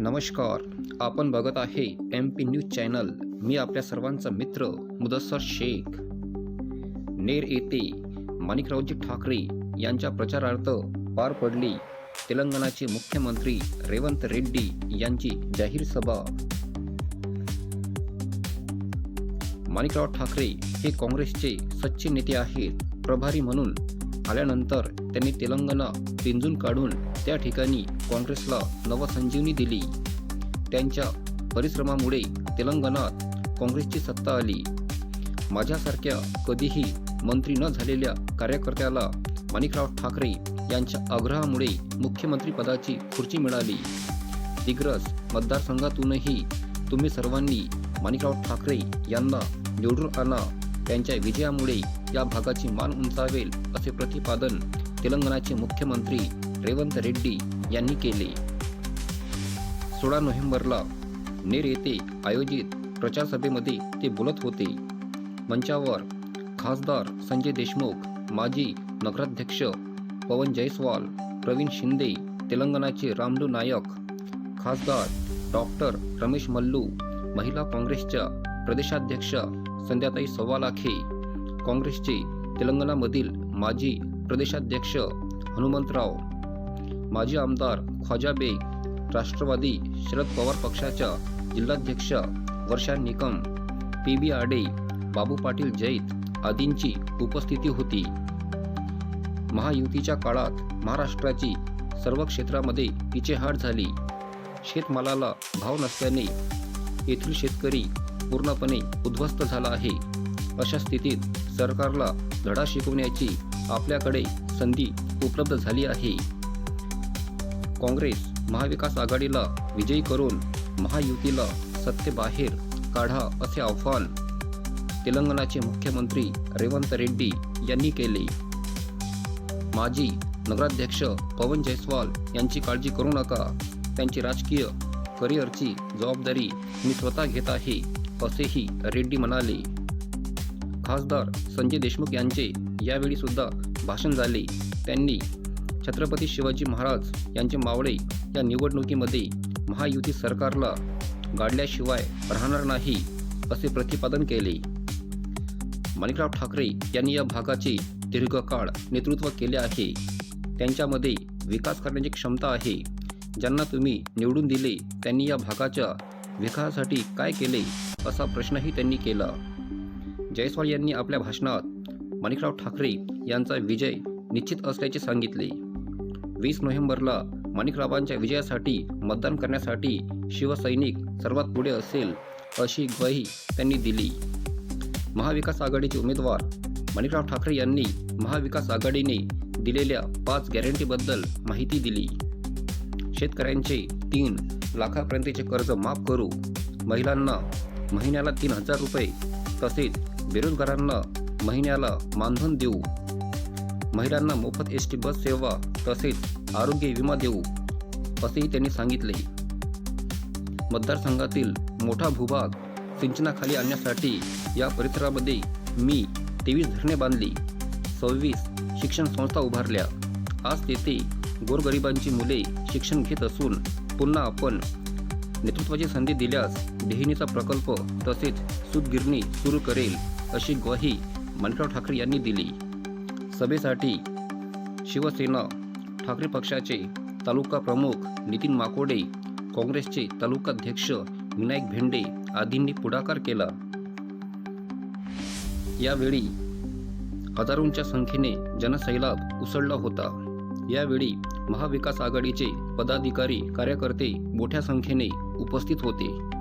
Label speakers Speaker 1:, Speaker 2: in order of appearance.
Speaker 1: नमस्कार. आपण बघत आहे एम पी न्यूज चॅनल मी आपल्या सर्वांचा मित्र मुदस्सर शेख. नेर येथे माणिकरावजी ठाकरे यांच्या प्रचारार्थ पार पडली. तेलंगणाचे मुख्यमंत्री रेवंत रेड्डी यांची जाहीर सभा. माणिकराव ठाकरे हे काँग्रेसचे सच्चे नेते आहेत प्रभारी म्हणून आल्यानंतर त्यांनी तेलंगणा पिंजून काढून त्या ठिकाणी काँग्रेसला नवसंजीवनी दिली. त्यांच्या परिश्रमामुळे तेलंगणात काँग्रेसची सत्ता आली. माझ्यासारख्या कधीही मंत्री न झालेल्या कार्यकर्त्याला माणिकराव ठाकरे यांच्या आग्रहामुळे मुख्यमंत्रीपदाची खुर्ची मिळाली. दिग्रस मतदारसंघातूनही तुम्ही सर्वांनी माणिकराव ठाकरे यांना निवडून आणा. त्यांच्या विजयामुळे या भागाची मान उंचावेल असे प्रतिपादन तेलंगणाचे मुख्यमंत्री रेवंत रेड्डी यांनी केले. सोळा नोव्हेंबरला नेर येथे आयोजित प्रचारसभेमध्ये ते बोलत होते. मंचावर खासदार संजय देशमुख माजी नगराध्यक्ष पवन जयस्वाल प्रवीण शिंदे तेलंगणाचे रामलू नायक खासदार डॉक्टर रमेश मल्लू महिला काँग्रेसच्या प्रदेशाध्यक्ष संध्याताई सव्वालाखे काँग्रेसचे तेलंगणामधील माजी प्रदेशाध्यक्ष हनुमंतराव माजी आमदार ख्वाजा बेग राष्ट्रवादी शरद पवार पक्षाच्या जिल्हाध्यक्ष वर्षा निकम पी बी आडे बाबू पाटील जैत आदींची उपस्थिती होती. महायुतीच्या काळात महाराष्ट्राची सर्व क्षेत्रामध्ये पिछेहाट झाली. शेतमालाला भाव नसल्याने येथील शेतकरी पूर्णपणे उद्ध्वस्त झाला आहे. अशा स्थितीत सरकारला धडा शिकवण्याची आपल्याकडे संधी उपलब्ध झाली आहे. काँग्रेस महाविकास आघाडीला विजयी करून महायुतीला सत्तेबाहेर काढा असे आव्हान तेलंगणाचे मुख्यमंत्री रेवंत रेड्डी यांनी केले. माजी नगराध्यक्ष पवन जयस्वाल यांची काळजी करू नका. त्यांची राजकीय करिअरची जबाबदारी मी स्वतः घेत आहे. असेही रेड्डी म्हणाले. खासदार संजय देशमुख यांचे यावेळी सुद्धा भाषण झाले. त्यांनी छत्रपती शिवाजी महाराज यांचे मावळे या निवडणुकीमध्ये महायुती सरकारला गाडल्याशिवाय राहणार नाही असे प्रतिपादन केले. माणिकराव ठाकरे यांनी या भागाचे दीर्घकाळ नेतृत्व केले आहे. त्यांच्यामध्ये विकास करण्याची क्षमता आहे. ज्यांना तुम्ही निवडून दिले त्यांनी या भागाच्या विकासासाठी काय केले? असा प्रश्नही त्यांनी केला. जयस्वाल यांनी आपल्या भाषणात माणिकराव ठाकरे यांचा विजय निश्चित असल्याचे सांगितले. वीस नोव्हेंबरला माणिकरावांच्या विजयासाठी मतदान करण्यासाठी शिवसैनिक सर्वात पुढे असेल अशी ग्वाही त्यांनी दिली. महाविकास आघाडीचे उमेदवार माणिकराव ठाकरे यांनी महाविकास आघाडीने दिलेल्या पाच गॅरंटीबद्दल माहिती दिली. शेतकऱ्यांचे तीन लाखापर्यंतचे कर्ज माफ करू महिलांना महिन्याला तीन हजार रुपये. तसेच बेरोजगारांना महिन्याला मानधन देऊ. महिलांना मोफत एस टी बस सेवा तसेच आरोग्य विमा देऊ असेही त्यांनी सांगितले. मतदारसंघातील मोठा भूभाग सिंचनाखाली आणण्यासाठी या परिसरामध्ये मी तेवीस धरणे बांधली. सव्वीस शिक्षण संस्था उभारल्या. आज तेथे गोरगरिबांची मुले शिक्षण घेत असून पुन्हा आपण नेतृत्वाची संधी दिल्यास डेहिणीचा प्रकल्प तसेच सूतगिरणी सुरू करेल अशी ग्वाही माणिकराव ठाकरे यांनी दिली. सभेसाठी शिवसेना ठाकरे पक्षाचे तालुका प्रमुख नितीन माकोडे काँग्रेसचे तालुकाध्यक्ष विनायक भेंडे आदींनी पुढाकार केला. यावेळी हजारोंच्या संख्येने जनसैलाब उसळला होता. यावेळी महाविकास आघाडीचे पदाधिकारी कार्यकर्ते मोठ्या संख्येने उपस्थित होते.